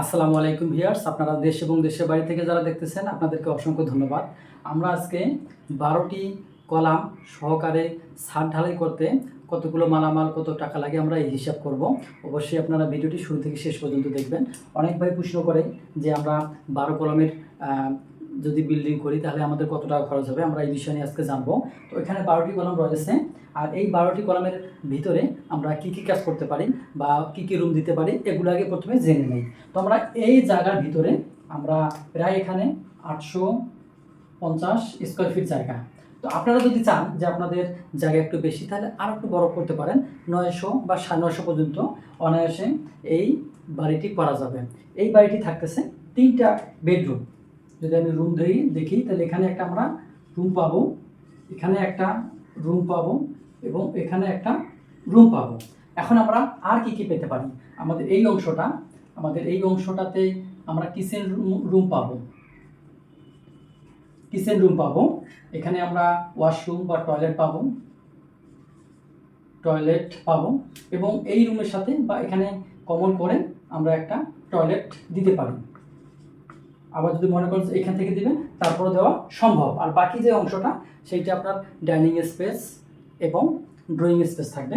আসসালামু আলাইকুম ভিয়ার্স আপনারা দেশ এবং দেশের বাড়ি থেকে যারা দেখতেছেন, আপনাদেরকে অসংখ্য ধন্যবাদ। আমরা আজকে বারোটি কলাম সহকারে সার ঢালাই করতে কতগুলো মালামাল, কত টাকা লাগে আমরা এই হিসাব করব। অবশ্যই আপনারা ভিডিওটি শুরু থেকে শেষ পর্যন্ত দেখবেন। অনেক ভাই প্রশ্ন করে যে আমরা বারো কলমের যদি বিল্ডিং করি, তাহলে আমাদের কত টাকা খরচ হবে? আমরা এই বিষয় নিয়ে আজকে জানব। তো এখানে বারোটি কলম রয়েছে। আর এই বারোটি কলমের ভিতরে আমরা কি কি কাজ করতে পারি বা কি কি রুম দিতে পারি, এগুলো আগে প্রথমে জেনে নেই। তো আমরা এই জায়গার ভিতরে আমরা প্রায় এখানে আটশো পঞ্চাশ স্কোয়ার ফিট জায়গা। তো আপনারা যদি চান যে আপনাদের জায়গা একটু বেশি, তাহলে আরও একটু বড় করতে পারেন। নয়শো বা সাড়ে নয়শো পর্যন্ত অনায়াসে এই বাড়িটি করা যাবে। এই বাড়িটি থাকতেছে তিনটা বেডরুম যদি আমি রুম ধরি, দেখি, তাহলে এখানে একটা আমরা রুম পাবো, এখানে একটা রুম পাবো এবং এখানে একটা রুম পাবো। এখন আমরা আর কি কি পেতে পারি? আমাদের এই অংশটা, আমাদের এই অংশটাতে আমরা কিচেন রুম পাবো। কিচেন রুম পাবো। এখানে আমরা ওয়াশরুম বা টয়লেট পাবো। টয়লেট পাবো এবং এই রুমের সাথে বা এখানে কমন করে আমরা একটা টয়লেট দিতে পারি। আবার যদি মনে করেন এখান থেকে দিবেন তারপরে দেওয়া সম্ভব। আর বাকি যে অংশটা, সেইটা আপনার ডাইনিং স্পেস এবং ড্রয়িং স্পেস থাকবে।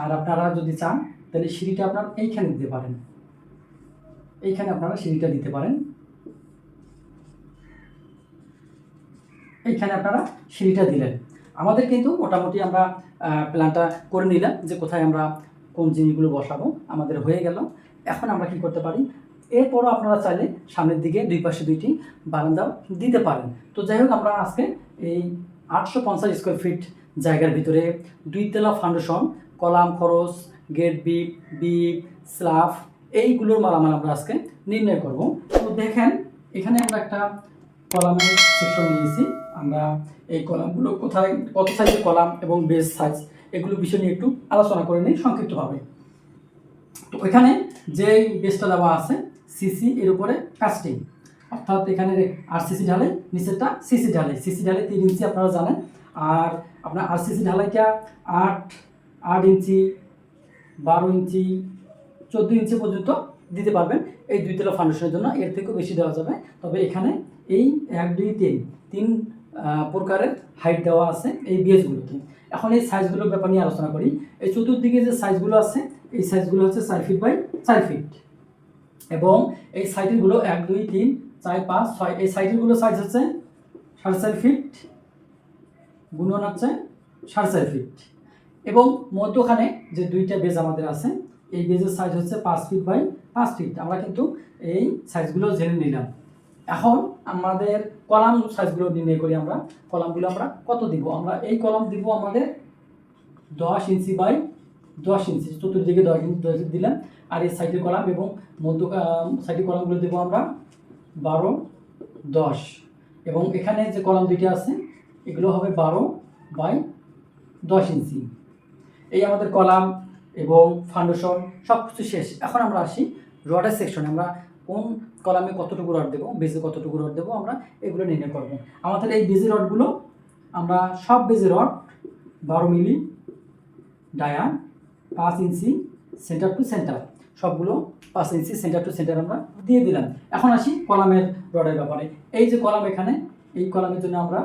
আর আপনারা যদি চান, তাহলে সিঁড়িটা আপনার এইখানে দিতে পারেন। এইখানে আপনারা সিঁড়িটা দিতে পারেন। এইখানে আপনারা সিঁড়িটা দিলেন। আমাদের কিন্তু মোটামুটি আমরা প্ল্যানটা করে নিলাম যে কোথায় আমরা কোন জিনিসগুলো বসাবো। আমাদের হয়ে গেল। এখন আমরা কি করতে পারি? এরপরও আপনারা চাইলে সামনের দিকে দুই পাশে দুইটি বারান্দা দিতে পারেন। তো যাই হোক, আমরা আজকে এই আটশো পঞ্চাশ স্কোয়ার ফিট জায়গার ভিতরে দুই তেলা ফাউন্ডেশন কলাম, খরচ গেট বিপ বিপ স্লাফ এইগুলোর মালামাল আমরা আজকে নির্ণয় করব। তো দেখেন, এখানে আমরা একটা কলামের সেকশন নিয়েছি। আমরা এই কলামগুলো কোথায়, কত সাইজের কলাম এবং বেস সাইজ এগুলো বিষয় নিয়ে একটু আলোচনা করে নিই সংক্ষিপ্তভাবে। তো এখানে যে বেসটা দেওয়া আছে সিসি এর উপরে কাস্টিং অর্থাৎ এখানে আর সিসি ঢালাই নিচেরটা সিসি ঢালাই সিসি ঢালাই তিন ইঞ্চি আপনারা জানেন। আর আপনার আর সিসি ঢালাইটা আট আট ইঞ্চি, বারো ইঞ্চি, চোদ্দ ইঞ্চি পর্যন্ত দিতে পারবেন। এই দুই তলা ফাউন্ডেশনের জন্য এর থেকেও বেশি দেওয়া যাবে। তবে এখানে এই এক, দুই, তিন তিন প্রকারের হাইট দেওয়া আছে এই বিএসগুলোতে এখন এই সাইজগুলোর ব্যাপার নিয়ে আলোচনা করি। এই চতুর্দিকে যে সাইজগুলো আছে, এই সাইজগুলো হচ্ছে চার ফিট বাই চার ফিট এবং এই সাইডেরগুলো এক, দুই, তিন, চার, পাঁচ, ছয়, এই সাইডেরগুলো সাইজ হচ্ছে সাড়ে চার ফিট গুণন হচ্ছে সাড়ে চার ফিট এবং মধ্যখানে যে দুইটা বেজ আমাদের আছে, এই বেজের সাইজ হচ্ছে পাঁচ ফিট বাই পাঁচ ফিট আমরা কিন্তু এই সাইজগুলো জেনে নিলাম। এখন আমাদের কলাম সাইজগুলো নির্ণয় করি আমরা। কলামগুলো আমরা কত দিব? আমরা এই কলাম দিব আমাদের দশ ইঞ্চি বাই দশ ইঞ্চি। চতুর্দিকে দশ ইঞ্চি দশ দিলাম। আর এই সাইডের কলাম এবং মধ্য সাইডের কলামগুলো দেবো আমরা বারো, দশ। এবং এখানে যে কলাম দুইটা আছে, এগুলো হবে বারো বাই দশ ইঞ্চি। এই আমাদের কলাম এবং ফাউন্ডেশন সব কিছু শেষ। এখন আমরা আসি রডের সেকশনে। আমরা কোন কলামে কতটুকু রড দেবো, বেজে কতটুকু রড দেবো, আমরা এগুলো নির্ণয় করব। আমাদের এই বেজি রডগুলো, আমরা সব বেজি রড বারো মিলি ডায়া পাঁচ ইঞ্চি সেন্টার টু সেন্টার সবগুলো পাঁচ ইঞ্চি সেন্টার টু সেন্টার আমরা দিয়ে দিলাম। এখন আসি কলামের রডের ব্যাপারে। এই যে কলাম এখানে, এই কলামের জন্য আমরা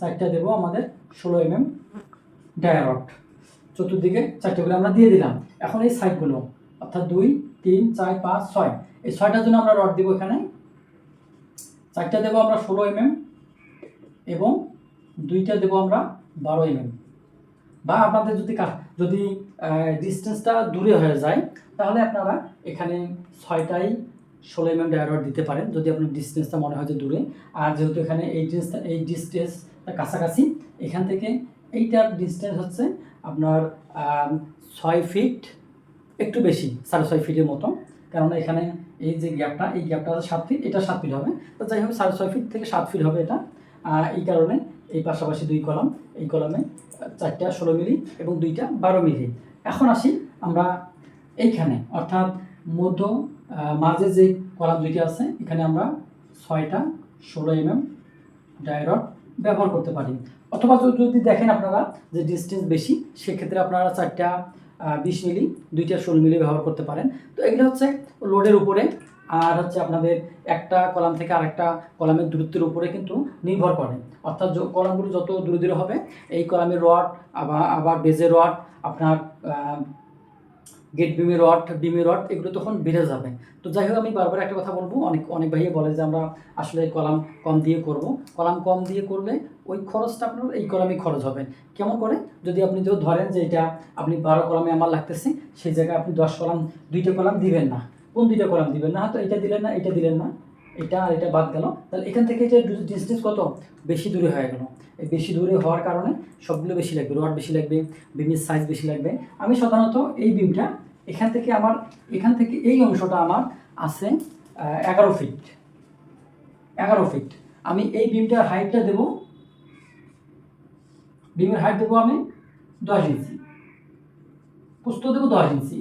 চারটা দেব আমাদের ষোলো এম এম রড চতুর্দিকে চারটে করে আমরা দিয়ে দিলাম। এখন এই সাইডগুলো অর্থাৎ দুই, তিন, চার, পাঁচ, ছয়, এই ছয়টার জন্য আমরা রড দেবো এখানে। চারটা দেবো আমরা ষোলো এম এবং দুইটা দেবো আমরা বারো এম বা আপনাদের যদি যদি ডিস্টেন্সটা দূরে হয়ে যায়, তাহলে আপনারা এখানে ছয়টাই ষোলো এম এম ডায়ারড দিতে পারেন, যদি আপনার ডিস্টেন্সটা মনে হয় যে দূরে। আর যেহেতু এখানে এই ডিস্টেন্স এই ডিস্টেন্সটা কাছাকাছি, এখান থেকে এইটার ডিস্টেন্স হচ্ছে আপনার ছয় ফিট একটু বেশি, সাড়ে ছয় ফিটের মতো। কেননা এখানে এই যে গ্যাপটা এই গ্যাপটা সাত ফিট এটা সাত ফিট হবে। তো যাই হোক, সাড়ে ছয় ফিট থেকে সাত ফিট হবে এটা। এই কারণে এই পাশাপাশি দুই কলাম, এই কলামে চারটা ষোলো মিলি এবং দুইটা বারো মিলি। এখন আসি আমরা এইখানে, অর্থাৎ মধ্য মাঝে যে কলাম দুইটা আছে, এখানে আমরা ছয়টা ষোলো এম এম ডায়রড ব্যবহার করতে পারি। অথবা যদি- দেখেন আপনারা যে ডিস্টেন্স বেশি, সেক্ষেত্রে আপনারা চারটা বিশ মিলি, দুইটা ষোলো মিলি ব্যবহার করতে পারেন। তো এগুলো হচ্ছে লোডের উপরে আর হচ্ছে আপনাদের একটা কলাম থেকে আরেকটা কলামের দূরত্বের উপরে কিন্তু নির্ভর করে। অর্থাৎ কলামগুলো যত দূরে দূরে হবে, এই কলামের রড, আবার আবার বেজের রড, আপনার গেট বিমের রড বিমের রড এগুলো তখন বেড়ে যাবে। তো যাই হোক, আমি বারবার একটা কথা বলব, অনেক অনেক ভাইয়ে বলে যে আমরা আসলে কলাম কম দিয়ে করব। কলাম কম দিয়ে করলে ওই খরচটা আপনার, এই কলামে খরচ হবে। কেমন করে? যদি আপনি যদি ধরেন যে এটা আপনি বারো কলামে আমার লাগতেছে, সেই জায়গায় আপনি দশ কলাম, দুইটা কলাম দিবেন না। কোন দুইটা কলাম দিবেন না, হয়তো এটা দিলেন না, এটা দিলেন না, এটা আর এটা বাদ গেল। তাহলে এখান থেকে যে ডিস্টেন্স কত? বেশি দূরে হয়ে গেল। এই বেশি দূরে হওয়ার কারণে সবগুলো বেশি লাগবে রড বেশি লাগবে বিমের সাইজ বেশি লাগবে। আমি সাধারণত এই বিমটা এখান থেকে আমার, এখান থেকে এই অংশটা আমার আছে এগারো ফিট এগারো ফিট আমি এই বিমটার হাইটটা দেব বিমের হাইট দেবো আমি দশ ইঞ্চি প্রস্ত দেবো দশ ইঞ্চি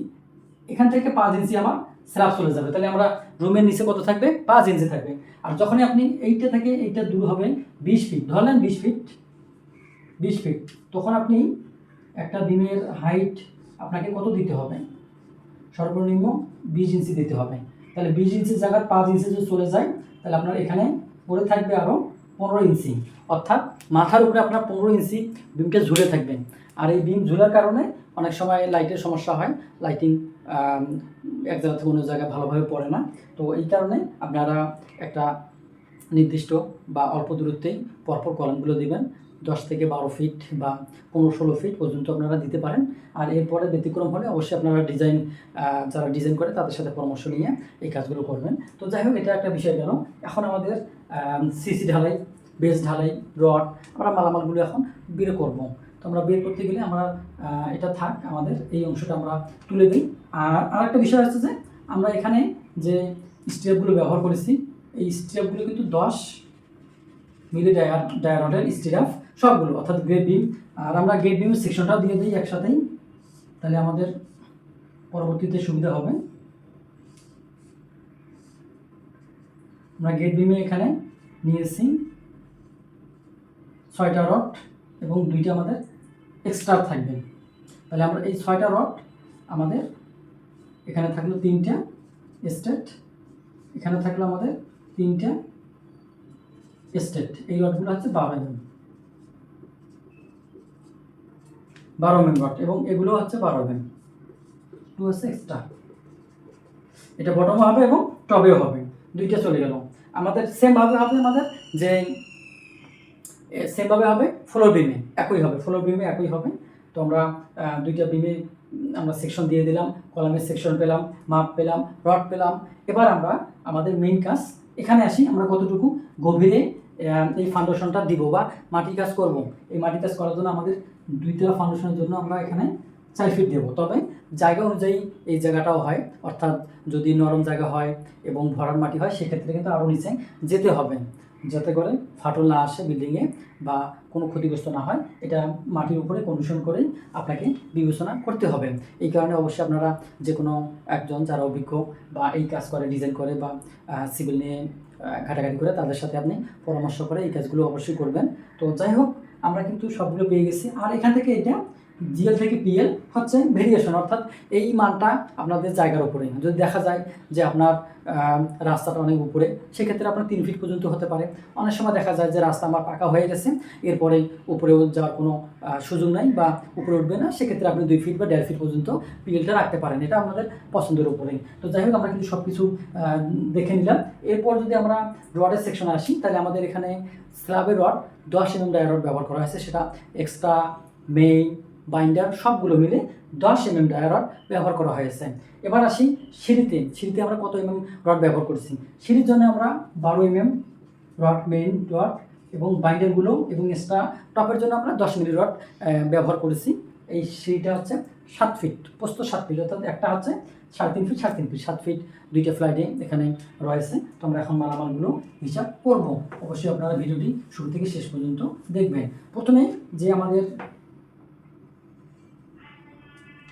এখান থেকে পাঁচ ইঞ্চি আমার স্ল্যাব চলে যাবে। তাহলে আমরা রুমের নিচে কত থাকবে? পাঁচ ইঞ্চি থাকবে। আর যখনই আপনি এইটা থেকে এইটা দূর হবে বিশ ফিট ধরলেন বিশ ফিট বিশ ফিট তখন আপনি একটা বিমের হাইট আপনাকে কত দিতে হবে? সর্বনিম্ন বিশ ইঞ্চি দিতে হবে। তাহলে বিশ ইঞ্চির জায়গায় পাঁচ ইঞ্চি যদি চলে যায়, তাহলে আপনার এখানে পড়ে থাকবে আরও পনেরো ইঞ্চি অর্থাৎ মাথার উপরে আপনার পনেরো ইঞ্চি বিমটা ঝুলে থাকবে। আর এই বিম ঝুলার কারণে অনেক সময় লাইটের সমস্যা হয়। লাইটিং এক জায়গা থেকে অন্য জায়গায় ভালোভাবে পড়ে না। তো এই কারণে আপনারা একটা নির্দিষ্ট বা অল্প দূরত্বেই পরপর কলমগুলো দিবেন। দশ থেকে বারো ফিট বা পনেরো ষোলো ফিট পর্যন্ত আপনারা দিতে পারেন। আর এরপরে ব্যতিক্রম হলে অবশ্যই আপনারা ডিজাইন যারা ডিজাইন করে তাদের সাথে পরামর্শ নিয়ে এই কাজগুলো করবেন। তো যাই হোক, এটা একটা বিষয় গেল। এখন আমাদের সিসি ঢালাই বেস ঢালাই রড আমরা মালামালগুলো এখন বের করব। তো আমরা বের করতে গেলে আমরা এটা থাক, আমাদের এই অংশটা আমরা তুলে দিই। আর আরেকটা বিষয় হচ্ছে যে, আমরা এখানে যে স্টেপগুলো ব্যবহার করেছি, এই স্টেপগুলো কিন্তু দশ মিলি ডায়ার ডায়ারডের স্টিরাফ সবগুলো, অর্থাৎ গ্রেড বিম। আর আমরা গ্রেড বিমের সেকশনটাও দিয়ে দিই একসাথেই, তাহলে আমাদের পরবর্তীতে সুবিধা হবে। আমরা গেট বিমে এখানে নিয়েছি ছয়টা রড এবং দুইটা আমাদের এক্সট্রা থাকবে। তাহলে আমরা এই ছয়টা রড আমাদের এখানে থাকল তিনটা স্টেট এখানে থাকল আমাদের তিনটা স্টেট এই রডগুলো হচ্ছে বারো এম বারো এম রড এবং এগুলো হচ্ছে বারো এম টু হচ্ছে এক্সট্রা এটা বটমও হবে এবং টবেও হবে। দুইটা চলে গেল। আমাদের সেমভাবে হবে আমাদের যে সেমভাবে হবে ফ্লোর বিমে একই হবে ফ্লোর বিমে একই হবে। তো আমরা দুইটা বিমে আমরা সেকশন দিয়ে দিলাম কলামের সেকশন পেলাম মাপ পেলাম রড পেলাম। এবার আমরা আমাদের মেইন কাজ, এখানে আসি, আমরা কতটুকু গভীরে এই ফাউন্ডেশনটা দিব বা মাটি কাজ করব। এই মাটি কাজ করার জন্য আমাদের দুইতলা ফাউন্ডেশনের জন্য আমরা এখানে চার ফিট দেবো। তবে জায়গা অনুযায়ী এই জায়গাটাও হয়, অর্থাৎ যদি নরম জায়গা হয় এবং ভরার মাটি হয়, সেক্ষেত্রে কিন্তু আরও নিচে যেতে হবে। যাতে করে ফাটল না আসে বিল্ডিংয়ে বা কোনো ক্ষতিগ্রস্ত না হয়, এটা মাটির উপরে কন্ডিশন করেই আপনাকে বিবেচনা করতে হবে। এই কারণে অবশ্যই আপনারা যে কোনো একজন যারা অভিজ্ঞ বা এই কাজ করে ডিজাইন করে বা সিভিল নিয়ে ঘাটাঘাটি করে, তাদের সাথে আপনি পরামর্শ করে এই কাজগুলো অবশ্যই করবেন। তো যাই হোক, আমরা কিন্তু সবগুলো পেয়ে গেছি। আর এখান থেকে এটা জিএল থেকে পিএল হচ্ছে ভেরিয়েশন অর্থাৎ এই মানটা আপনাদের জায়গার উপরে। যদি দেখা যায় যে আপনার রাস্তাটা অনেক উপরে, সেক্ষেত্রে আপনার তিন ফিট পর্যন্ত হতে পারে। অনেক সময় দেখা যায় যে রাস্তা আমার পাকা হয়ে গেছে, এরপরে উপরেও যাওয়ার কোনো সুযোগ নাই বা উপরে উঠবে না, সেক্ষেত্রে আপনি দুই ফিট বা দেড় ফিট পর্যন্ত পিএলটা রাখতে পারেন। এটা আপনাদের পছন্দের উপরেই। তো যাই হোক, আমরা কিন্তু সব কিছু দেখে নিলাম। এরপর যদি আমরা রডের সেকশনে আসি, তাহলে আমাদের এখানে স্ল্যাবের রড দশ এমএম ডায়ার রড ব্যবহার করা হয়েছে। সেটা এক্সট্রা মেইন বাইন্ডার সবগুলো মিলে দশ এমএম ডায়ার রড ব্যবহার করা হয়েছে। এবার আসি সিঁড়িতে। সিঁড়িতে আমরা কত এমএম রড ব্যবহার করেছি? সিঁড়ির জন্য আমরা বারো এমএম রড মেইন রড এবং বাইন্ডারগুলো এবং এক্সট্রা টপের জন্য আমরা দশ মিলি রড ব্যবহার করেছি। এই সিঁড়িটা হচ্ছে সাত ফিট পোস্ত সাত ফিট অর্থাৎ একটা হচ্ছে সাড়ে তিন ফিট সাড়ে তিন ফিট সাত ফিট দুইটা ফ্লাইটে এখানে রয়েছে। তো আমরা এখন মালামালগুলো হিসাব করব। অবশ্যই আপনারা ভিডিওটি শুরু থেকে শেষ পর্যন্ত দেখবেন। প্রথমে যে আমাদের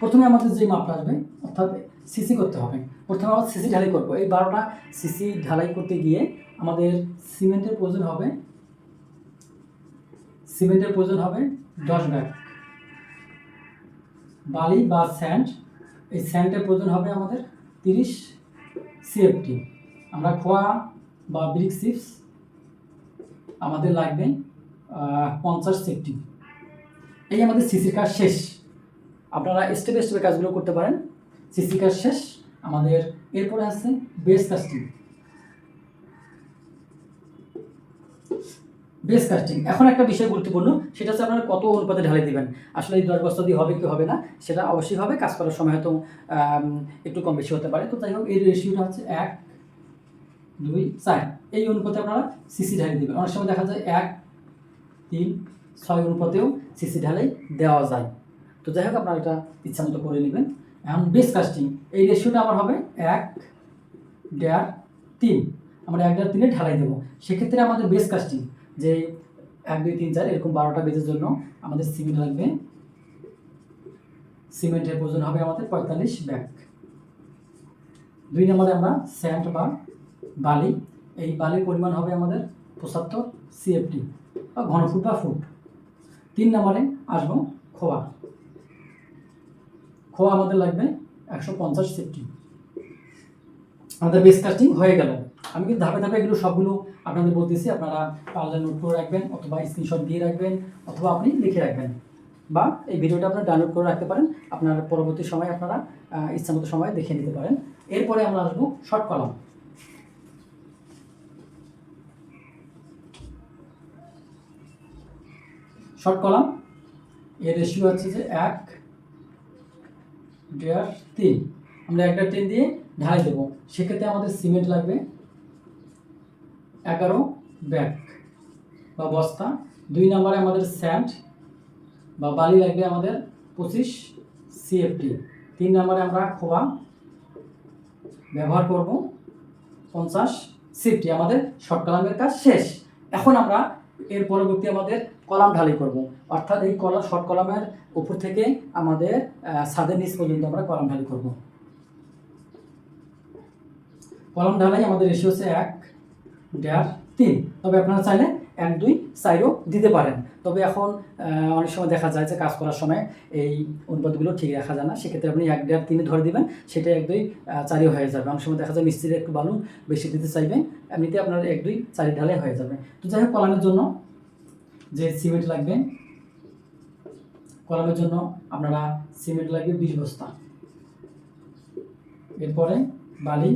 প্রথমে আমাদের যে মাপটা আসবে, অর্থাৎ সিসি করতে হবে। প্রথমে আমরা সিসি ঢালাই করব। এই বারোটা সিসি ঢালাই করতে গিয়ে আমাদের সিমেন্টের প্রয়োজন হবে, সিমেন্টের প্রয়োজন হবে দশ ব্যাগ। বালি বা স্যান্ড, এই স্যান্ডের প্রয়োজন হবে আমাদের তিরিশ সিএফটি। আমরা খোয়া বা ব্রিক চিপস আমাদের লাগবে পঞ্চাশ সেফটি এই আমাদের সিসির কাজ শেষ। আপনারা স্টেপ স্টেপে কাজগুলো করতে পারেন। সিসি কাজ শেষ। আমাদের এরপরে আছে বেস কাস্টিং বেস কাস্টিং এখন একটা বিষয় গুরুত্বপূর্ণ, সেটা হচ্ছে আপনারা কত অনুপাতে ঢালাই দিবেন। আসলে এই দশ বস্তা দিয়ে হবে কি হবে না, সেটা অবশ্যই হবে। কাজ করার সময় হয়তো একটু কম বেশি হতে পারে। তো যাই হোক, এই রেশিওটা হচ্ছে এক, দুই, চার। এই অনুপাতে আপনারা সিসি ঢালাই দিবেন। অনেক সময় দেখা যায় এক, তিন, ছয় অনুপাতেও সিসি ঢালাই দেওয়া যায়। তো যাই হোক, আপনারা এটা ইচ্ছা মতো করে নেবেন। এখন বেস কাস্টিং এই রেশিওটা আমার হবে এক দেড় তিন। আমরা এক দেড় তিনে ঢালাই দেবো। সেক্ষেত্রে আমাদের বেস কাস্টিং যে এক, দুই, তিন, চার, এরকম বারোটা বেজের জন্য আমাদের সিমেন্ট লাগবে। সিমেন্টের প্রয়োজন হবে আমাদের পঁয়তাল্লিশ ব্যাগ। দুই নম্বরে আমরা স্যান্ড বা বালি। এই বালির পরিমাণ হবে আমাদের পঁচাত্তর সিএফটি বা ঘনফুট বা ফুট। তিন নম্বরে আসব খোয়া। খোয়া আমাদের লাগবে একশো পঞ্চাশ সেফটি আমাদের বেস কাস্টিং হয়ে গেল। আমি কিন্তু ধাপে ধাপে এগুলো সবগুলো আপনাদের বলতেছি। আপনারা পারলে নোট করে রাখবেন অথবা স্ক্রিনশট দিয়ে রাখবেন অথবা আপনি লিখে রাখবেন। বা এই ভিডিওটা আপনারা ডাউনলোড করে রাখতে পারেন। আপনার পরবর্তী সময় আপনারা ইচ্ছামতো সময় দেখে নিতে পারেন। এরপরে আমরা আসব শর্ট কলাম শর্ট কলাম এর রেশিও হচ্ছে যে এক দেড় তিন। আমরা একটা তিন দিয়ে ঢালাই দেবো। সেক্ষেত্রে আমাদের সিমেন্ট লাগবে এগারো ব্যাগ বা বস্তা। দুই নম্বরে আমাদের স্যান্ড বা বালি লাগবে আমাদের পঁচিশ সিএফটি। তিন নম্বরে আমরা খোয়া ব্যবহার করব পঞ্চাশ সিএফটি। আমাদের শর্ট কলামের কাজ শেষ। এখন আমরা এর পরবর্তী আমাদের কলাম ঢালাই করব। অর্থাৎ এই কলাম শর্ট কলামের উপর থেকে আমাদের ছাদের নিচ পর্যন্ত আমরা কলাম ঢালাই করব। কলাম ঢালাই আমাদের রেশিও হচ্ছে এক, দেড়, তিন। তবে আপনারা চাইলে এক, দুই চাইরও দিতে পারেন। তবে এখন অনেক সময় দেখা যায় যে কাজ করার সময় এই অনুপাতগুলো ঠিক রাখা যায় না। সেক্ষেত্রে আপনি এক, দেড় তিনে ধরে দিবেন, সেটা এক, দুই চারি হয়ে যাবে। অনেক সময় দেখা যায় মিস্ত্রি একটু বালু বেশি দিতে চাইবে, এমনিতে আপনার এক, দুই চারি ঢালাই হয়ে যাবে। তো যাই হোক, কলামের জন্য যে সিমেন্ট লাগবে কলামের জন্য আপনারা সিমেন্ট লাগবে বিশ বস্তা। এরপরে বালি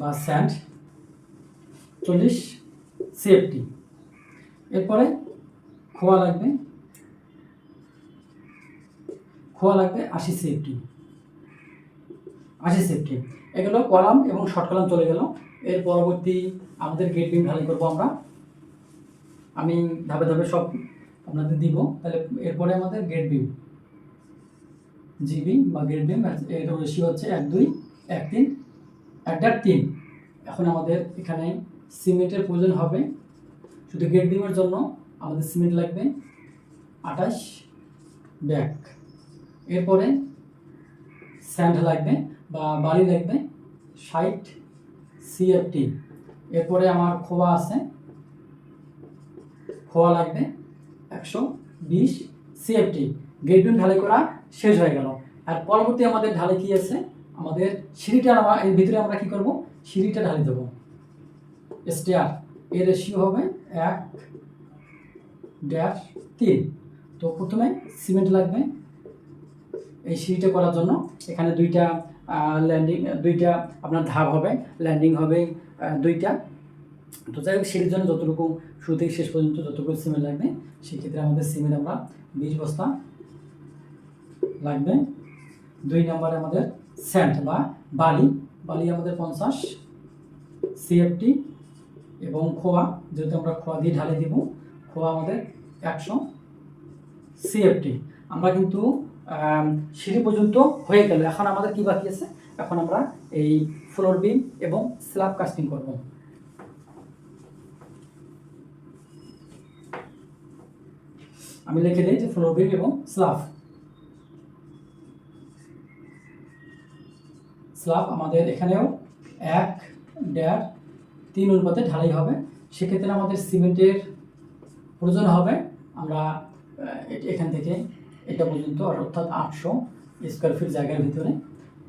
বা স্যান্ড, চল্লিশ সিএফটি। এরপরে খোয়া লাগবে খোয়া লাগবে আশি সিএফটি। আশি সিএফটি। এগুলো কলাম এবং শর্ট কলাম চলে গেল। এর পরবর্তী আমাদের গেট বিম ঢালাই করব আমরা। আমি ধাপে ধাপে সব আপনাদের দিব, তাহলে এরপরে আমাদের গেট বিম জিবি বা গেট বিম এর রেশিও হচ্ছে এক, দুই, এক, তিন, এক, দেড়, তিন। এখন আমাদের এখানে সিমেন্টের প্রয়োজন হবে। শুধু গেট বিমের জন্য আমাদের সিমেন্ট লাগবে আঠাশ ব্যাগ। এরপরে স্যান্ড লাগবে বা বালি লাগবে ষাট সিএফটি এরপরে আমার খোয়া আছে, খোয়া লাগবে একশো বিশ সিএফটি গেট ঢালাই করা শেষ হয়ে গেল। আর পরবর্তী আমাদের ঢালাই কি আছে? আমাদের সিঁড়িটা আমরা এর ভিতরে আমরা কি করব? সিঁড়িটা ঢালি দেবো। স্টেয়ার এর রেশিও হবে এক ড্যাশ তিন। তো প্রথমে সিমেন্ট লাগবে। এই সিঁড়িটা করার জন্য এখানে দুইটা ল্যান্ডিং দুইটা আপনার ধাপ হবে। ল্যান্ডিং হবে দুইটা। তো যাই হোক সিঁড়ির জন্য যতটুকু শুরু থেকে শেষ পর্যন্ত যতটুকু সিমেন্ট লাগবে, সেক্ষেত্রে আমাদের সিমেন্ট আমরা বিশ বস্তা লাগবে। দুই নম্বরে আমাদের স্যান্ড বা বালি। বালি আমাদের পঞ্চাশ সিএফটি এবং খোয়া। যেহেতু আমরা খোয়া দিয়ে ঢালে দিব, খোয়া আমাদের একশো সিএফটি আমরা কিন্তু সিঁড়ি পর্যন্ত হয়ে গেল। এখন আমাদের কি বাকি আছে? এখন আমরা এই ফ্লোর বিম এবং স্ল্যাব কাস্টিং করব। আমি লিখে দিই যে ফ্লোর বিম এবং স্ল্যাব স্ল্যাব আমাদের এখানেও এক, দেড়, তিন অনুপাতে ঢালাই হবে। সেক্ষেত্রে আমাদের সিমেন্টের প্রয়োজন হবে। আমরা এখান থেকে এটা পর্যন্ত অর্থাৎ আটশো স্কোয়ার ফিট জায়গার ভিতরে।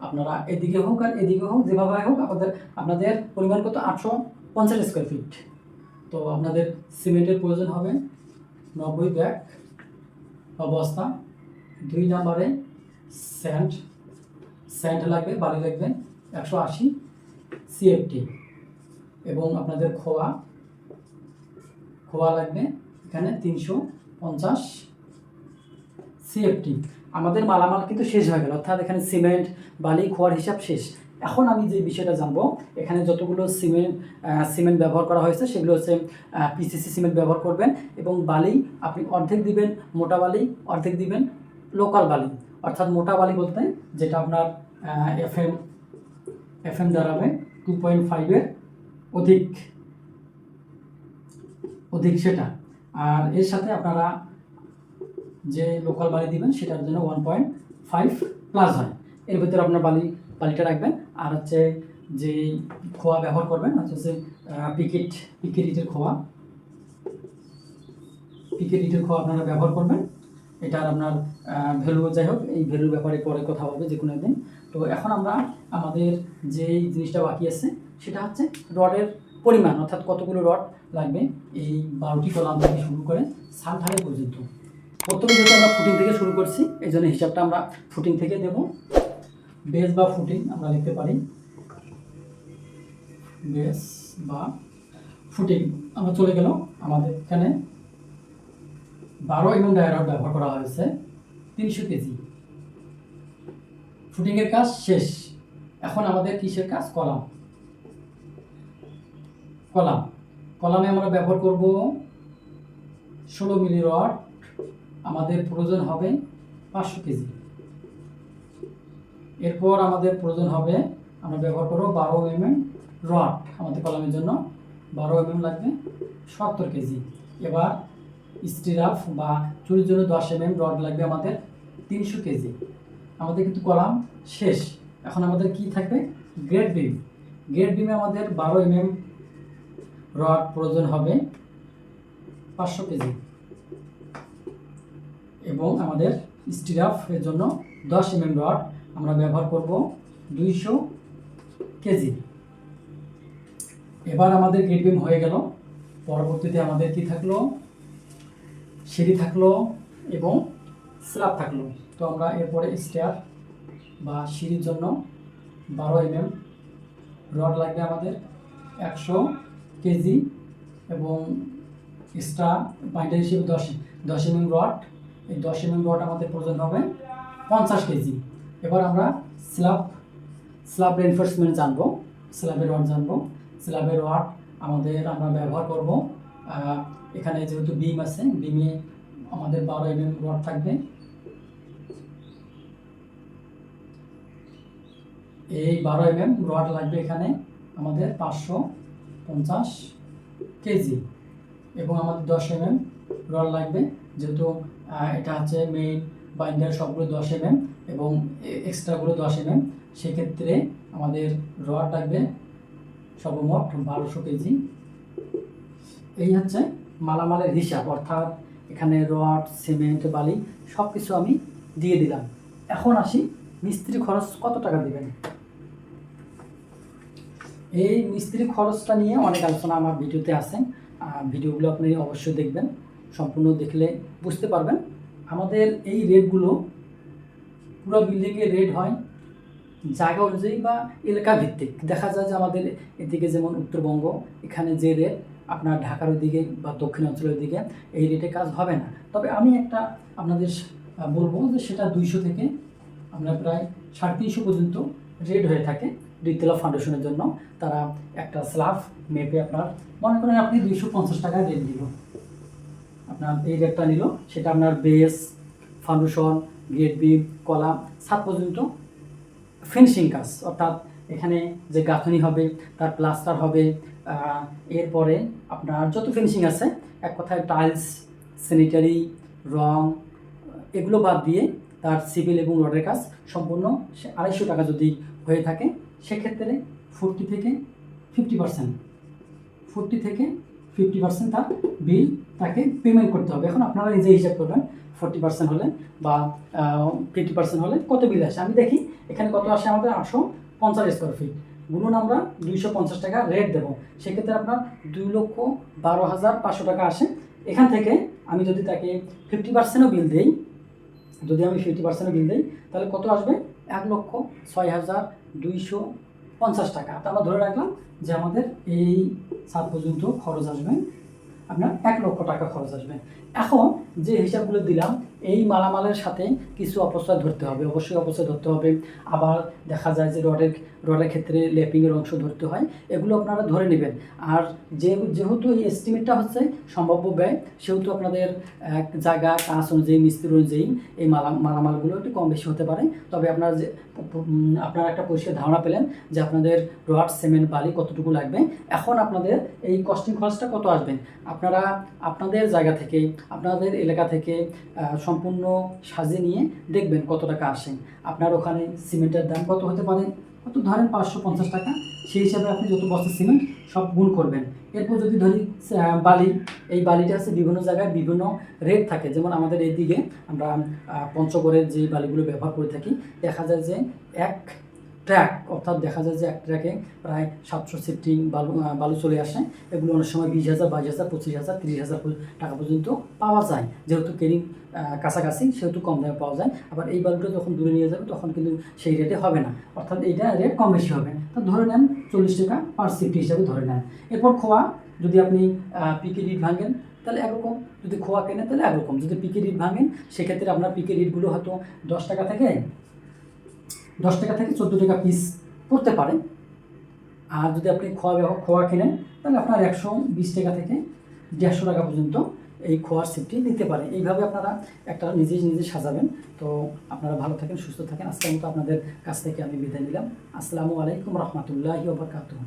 আপনারা এদিকে হোক আর এদিকে হোক, যেভাবে হোক, আপনাদের আপনাদের পরিমাণ কত আটশো পঞ্চাশ স্কোয়ার ফিট তো আপনাদের সিমেন্টের প্রয়োজন হবে নব্বই ব্যাগ। বস্তা দুই নম্বরে স্যান্ড। স্যান্ড লাগবে, বালি লাগবে একশো আশি সিএফটি এবং আপনাদের খোয়া। খোয়া লাগবে এখানে তিনশো পঞ্চাশ সিএফটি আমাদের মালামাল কিন্তু শেষ হয়ে গেল, অর্থাৎ এখানে সিমেন্ট, বালি, খোয়ার হিসাব শেষ। এখন আমি যে বিষয়টা জানব, এখানে যতগুলো সিমেন্ট সিমেন্ট ব্যবহার করা হয়েছে, সেগুলো হচ্ছে পিসিসি সিমেন্ট ব্যবহার করবেন এবং বালি আপনি অর্ধেক দিবেন মোটা বালি, অর্ধেক দিবেন লোকাল বালি। অর্থাৎ মোটা বালি বলতে যেটা আপনার এফ এম এফ এম দাঁড়াবে টু পয়েন্ট ফাইভের অধিক অধিক সেটা। আর এর সাথে আপনারা যে লোকাল বালি দিবেন, সেটার জন্য ওয়ান পয়েন্ট ফাইভ প্লাস হয়। এর ভিতরে আপনার বালি, বালিটা রাখবেন। আর হচ্ছে যে খোয়া ব্যবহার করবেন হচ্ছে হচ্ছে পিকেট পিকেট ইটের খোয়া। পিকেট ইটের খোয়া আপনারা ব্যবহার করবেন। এটার আপনার ভ্যালু যাই হোক, এই ভ্যালুর ব্যাপারে পরে কথা হবে যে কোনো একদিন। তো এখন আমরা আমাদের যেই জিনিসটা বাকি আছে, সেটা হচ্ছে রডের পরিমাণ, অর্থাৎ কতগুলো রড লাগবে। এই বারোটি কলাম থেকে শুরু করে ঢালাই পর্যন্ত। প্রথমে যেহেতু আমরা ফুটিং থেকে শুরু করছি, এই জন্য হিসাবটা আমরা ফুটিং থেকে দেব। বেস বা ফুটিং আমরা লিখতে পারি। বেস বা ফুটিং আমরা চলে গেল আমাদের এখানে। বারো এবং ডায়ারড ব্যবহার করা হয়েছে, তিনশো কেজি। ফুটিংয়ের কাজ শেষ। এখন আমাদের কিসের কাজ? কলাম। কলাম। কলামে আমরা ব্যবহার করব ষোলো মিলি রড। আমাদের প্রয়োজন হবে পাঁচশো কেজি। এরপর আমাদের প্রয়োজন হবে, আমরা ব্যবহার করব বারো এম এম রড আমাদের কলামের জন্য। বারো এম এম লাগবে সত্তর কেজি এবার স্টিরাফ বা চুরির জন্য দশ এম এম রড লাগবে আমাদের তিনশো কেজি আমাদের কিন্তু কলাম শেষ। এখন আমাদের কি থাকবে? গ্রেড বিম গ্রেড বিমে আমাদের বারো এম এম রড প্রয়োজন হবে পাঁচশো কেজি এবং আমাদের স্টিরাফের জন্য দশ এমএম রড আমরা ব্যবহার করব দুইশো কেজি। এবার আমাদের গেট বিম হয়ে গেল। পরবর্তীতে আমাদের কি থাকল? সিঁড়ি থাকল এবং স্ল্যাব থাকল। তো আমরা এরপরে স্টেয়ার বা সিঁড়ির জন্য বারো এমএম রড লাগবে আমাদের একশো কেজি এবং এক্সট্রা বাইন্ডার হিসেবে দশ দশ এমএম রড এই দশ এমএম রড আমাদের প্রয়োজন হবে পঞ্চাশ কেজি। এবার আমরা স্ল্যাব স্ল্যাব রেনফোর্সমেন্ট জানব স্ল্যাবের রড জানব স্ল্যাবের রড আমাদের আমরা ব্যবহার করব এখানে যেহেতু বিম আছে বিমে আমাদের বারো এম এম রড থাকবে। এই বারো এমএম রড লাগবে এখানে আমাদের পাঁচশো পঞ্চাশ কেজি এবং আমাদের দশ এমএম রড লাগবে, যেহেতু এটা হচ্ছে মেইন বাইন্ডার সবগুলো দশ এমএম এবং এক্সট্রাগুলো দশ এমএম সেক্ষেত্রে আমাদের রড লাগবে সর্বমোট বারোশো কেজি। এই হচ্ছে মালামালের হিসাব, অর্থাৎ এখানে রড, সিমেন্ট, বালি সব কিছু আমি দিয়ে দিলাম। এখন আসি মিস্ত্রি খরচ কত টাকা দেবেন? এই মিস্ত্রি খরচটা নিয়ে অনেক আলোচনা আমার ভিডিওতে আছে। ভিডিওগুলো আপনি অবশ্যই দেখবেন, সম্পূর্ণ দেখলে বুঝতে পারবেন। আমাদের এই রেটগুলো পুরো বিল্ডিংয়ে রেড হয়। জায়গা অনুযায়ী বা এলাকা ভিত্তিক। দেখা যায় যে আমাদের এদিকে যেমন উত্তরবঙ্গ, এখানে যে রেট আপনার ঢাকার ওদিকে বা দক্ষিণ অঞ্চলের দিকে এই রেটে কাজ হবে না। তবে আমি একটা আপনাদের বলব যে সেটা দুইশো থেকে আপনার প্রায় সাড়ে তিনশো পর্যন্ত রেট হয়ে থাকে দুইতলা ফাউন্ডেশনের জন্য। তারা একটা স্ল্যাব মেপে আপনার, মনে করেন আপনি দুইশো পঞ্চাশ টাকায় রেট দিল আপনার এই রেটটা নিল, সেটা আপনার base foundation grade beam, column সাত পর্যন্ত ফিনিশিং কাজ। অর্থাৎ এখানে যে গাঁথনি হবে, তার প্লাস্টার হবে এরপরে আপনার যত ফিনিশিং আছে, এক কথায় টাইলস স্যানিটারি রং, এগুলো বাদ দিয়ে তার সিভিল এবং রডের কাজ সম্পূর্ণ সে আড়াইশো টাকা যদি হয়ে থাকে, সেক্ষেত্রে ফোরটি থেকে ফিফটি পার্সেন্ট ফোরটি থেকে ফিফটি পার্সেন্ট তার বিল তাকে পেমেন্ট করতে হবে। এখন আপনারা নিজে হিসাব করবেন ফোর্টি পার্সেন্ট হলে বা ফিফটি পার্সেন্ট হলে কত বিল আসে? আমি দেখি, এখানে কত আসে আমাদের? আটশো পঞ্চাশ স্কোয়ার ফিট গুণন আমরা দুইশো পঞ্চাশ টাকা রেট দেবো। সেক্ষেত্রে আপনার দুই লক্ষ বারো হাজার পাঁচশো টাকা আসে। এখান থেকে আমি যদি তাকে ফিফটি পার্সেন্টও বিল দিই, যদি আমি ফিফটি পার্সেন্টও বিল দিই, তাহলে কত আসবে? এক লক্ষ ছয় হাজার দুইশো পঞ্চাশ টাকা। তা আমরা ধরে রাখলাম যে আমাদের এই সাত পর্যন্ত খরচ আসবে। আপনার এক লক্ষ টাকা খরচ আসবে। এখন যে হিসাবগুলো দিলাম এই মালামালের সাথে কিছু অপচয় ধরতে হবে, অবশ্যই অপচয় ধরতে হবে। আবার দেখা যায় যে রডের রডের ক্ষেত্রে লেপিংয়ের অংশ ধরতে হয়, এগুলো আপনারা ধরে নেবেন। আর যে, যেহেতু এই এস্টিমেটটা হচ্ছে সম্ভাব্য ব্যয়, সেহেতু আপনাদের জায়গা, কাজ অনুযায়ী, মিস্ত্রি অনুযায়ী এই মালা, মালামালগুলো একটু কম বেশি হতে পারে। তবে আপনারা যে, আপনারা একটা পরিষ্কার ধারণা পেলেন যে আপনাদের রড, সিমেন্ট, বালি কতটুকু লাগবে। এখন আপনাদের এই কস্টিং খরচটা কত আসবে? আপনারা, আপনাদের জায়গা থেকে, আপনাদের এলাকা থেকে সম্পূর্ণ সাজিয়ে নিয়ে দেখবেন কত টাকা আসে। আপনার ওখানে সিমেন্টের দাম কত হতে পারে? কত ধরেন পাঁচশো পঞ্চাশ টাকা। সেই হিসাবে আপনি যত বস্তা সিমেন্ট সব গুণ করবেন। এরপর যদি ধরি বালি। এই বালিটা আছে বিভিন্ন জায়গায় বিভিন্ন রেট থাকে। যেমন আমাদের এইদিকে আমরা পঞ্চগড়ের যে বালিগুলো ব্যবহার করে থাকি, দেখা যায় যে এক ট্র্যাক অর্থাৎ দেখা যায় যে এক ট্র্যাকে প্রায় সাতশো সিফটি বালু বালু চলে আসে এগুলো অনেক সময় বিশ হাজার, বাইশ হাজার, পঁচিশ হাজার, তিরিশ হাজার টাকা পর্যন্ত পাওয়া যায়। যেহেতু কেরিং কাছাকাছি, সেহেতু কম দামে পাওয়া যায়। আবার এই বালুটা যখন দূরে নিয়ে যাবে, তখন কিন্তু সেই রেটে হবে না। অর্থাৎ এইটা রেট কম বেশি হবে। তো ধরে নেন চল্লিশ টাকা পার সিফটি হিসাবে ধরে নেন। এরপর খোয়া, যদি আপনি পিকে রিট ভাঙেন, তাহলে একরকম। যদি খোয়া কেনেন, তাহলে একরকম। যদি পিকে রিট ভাঙেন, সেক্ষেত্রে আপনার পিকে রিটগুলো হয়তো দশ টাকা থেকে দশ টাকা থেকে চোদ্দ টাকা পিস পড়তে পারে। আর যদি আপনি খোয়া ব্যবহার খোয়া কেনেন, তাহলে আপনার একশো বিশ টাকা থেকে দেড়শো টাকা পর্যন্ত এই খোয়ার সেফটি নিতে পারে। এইভাবে আপনারা একটা নিজে নিজে সাজাবেন। তো আপনারা ভালো থাকেন, সুস্থ থাকেন। আজকের মতো আপনাদের কাছ থেকে আমি বিদায় নিলাম। আসসালামু আলাইকুম রহমতুল্লাহি ওবরকাতুহ